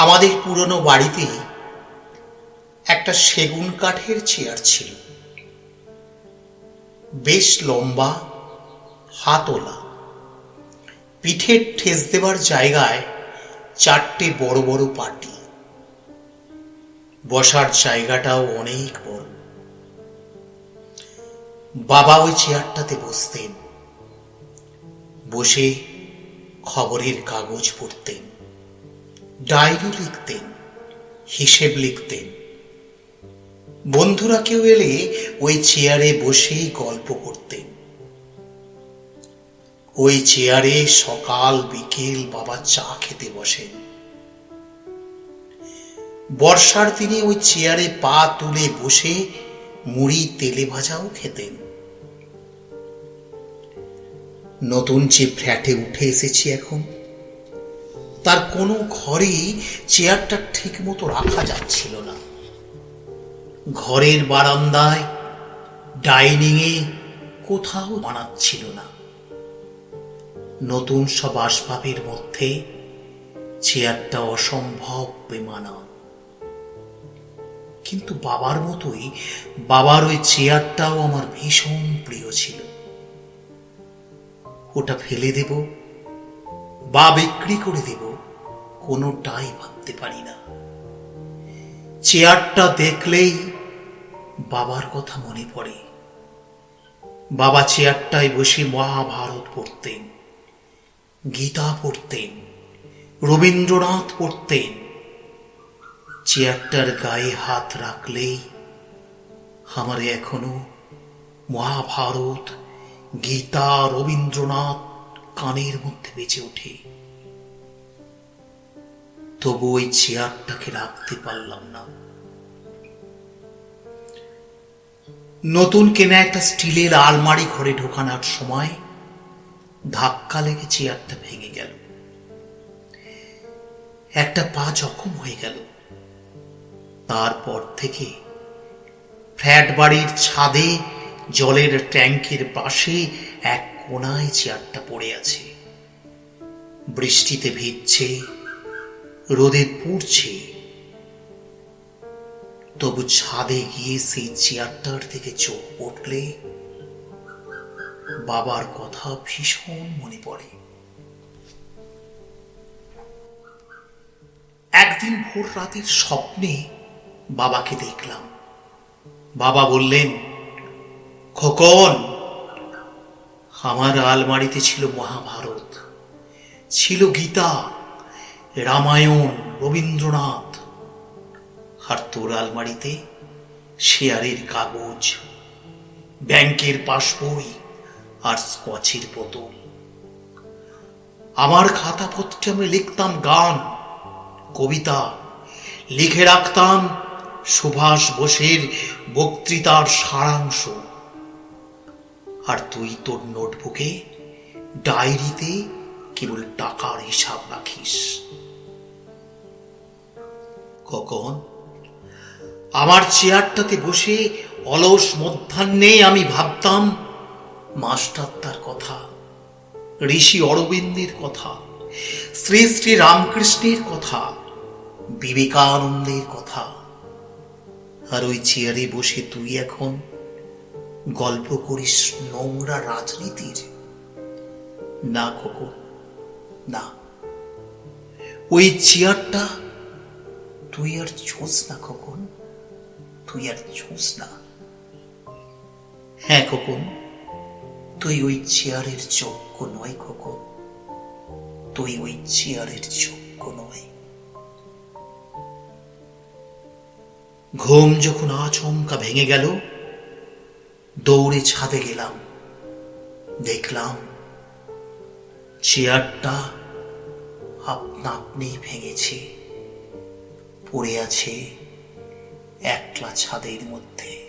আমাদের পুরনো বাড়িতে একটা সেগুন কাঠের চেয়ার ছিল। বেশ লম্বা হাতওলা পিঠের ঠেস দেবার জায়গায় চারটে বড় বড় পাটি। বসার জায়গাটাও অনেক বড়। বাবা ওই চেয়ারটাতে বসতেন। বসে খবরের কাগজ পড়তেন। ডায়েরি লিখতেন, হিসেব লিখতেন। বন্ধুরা কেউ এলে ওই চেয়ারে বসেই গল্প করতেন। ওই চেয়ারে সকাল, বিকেল বাবা চা খেতে বসেন। বর্ষার দিনে ওই চেয়ারে পা তুলে বসে মুড়ি তেলে ভাজাও খেতেন। নতুন যে ফ্ল্যাটে উঠে এসেছি এখন তার কোনো ঘরেই চেয়ারটা ঠিক মতো রাখা যাচ্ছিল না। ঘরের বারান্দায়, ডাইনিংয়ে কোথাও বানাচ্ছিল না। নতুন সব আসবাবের মধ্যে চেয়ারটা অসম্ভব বেমানা। কিন্তু বাবার মতোই বাবার ওই চেয়ারটাও আমার ভীষণ প্রিয় ছিল। ওটা ফেলে দেব বা বিক্রি করে দেব। কোনোটাই ভাবতে পারি না। চেয়ারটা দেখলেই বাবার কথা মনে পড়ে। বাবা চেয়ারটায় বসে মহাভারত পড়তেন, গীতা পড়তেন, রবীন্দ্রনাথ পড়তেন। চেয়ারটার গায়ে হাত রাখলেই আমার এখনও মহাভারত, গীতা, রবীন্দ্রনাথ কানের মধ্যে বেঁচে ওঠে। তবু ওই চেয়ারটাকে রাখতে পারলাম না। নতুন কেনা একটা স্টিলের আলমারি ঘরে ঢোকানোর সময় ধাক্কা লেগে চেয়ারটা ভেঙে গেল। একটা পা জখম হয়ে গেল। তারপর থেকে ফ্ল্যাট বাড়ির ছাদে, জলের ট্যাঙ্কের পাশে এক কোনায় চেয়ারটা পড়ে আছে। বৃষ্টিতে ভিজছে রোদে পুড়ছে। তবু ছাদে গিয়ে সেই চেয়ারটার দিকে চোখ পড়লে বাবার কথা ভীষণ মনে পড়ে। একদিন ভোর রাতের স্বপ্নে বাবাকে দেখলাম। বাবা বললেন, খোকন, আমার আলমারিতে ছিল মহাভারত, ছিল গীতা রামায়ণ, রবীন্দ্রনাথ। আর তোর আলমারিতে শেয়ারের কাগজ, ব্যাংকের পাসবই আর স্কচের বোতল। আমার খাতাপত্রে আমি লিখতাম গান, কবিতা। লিখে রাখতাম সুভাষ বোসের বক্তৃতার সারাংশ। আর তুই তোর নোটবুকে ডায়েরিতে কেবল টাকার হিসাব রাখিস। কখন? আমার চেয়ারটাতে বসে অলস মধ্যাহ্নে আমি ভাবতাম, মাস্টার তার কথা, ঋষি অরবিন্দের কথা, শ্রী শ্রী রামকৃষ্ণের কথা, বিবেকানন্দের কথা। আর ওই চেয়ারে বসে তুই এখন গল্প করিস নোংরা রাজনীতির? না খোকো না। ওই চেয়ারটা তুই আর ছোঁস না, খোকন। তুই আর ছোঁস না। হ্যাঁ খোকন। তুই ওই চেয়ারের যোগ্য নয়, খোকন। তুই ওই চেয়ারের যোগ্য নয়। ঘুম যখন আচমকা ভেঙে গেল, দৌড়ে ছাদে গেলাম। দেখলাম চেয়ারটা আপনা আপনি ভেঙেছে। পড়ে আছে একলা ছাদের মধ্যে।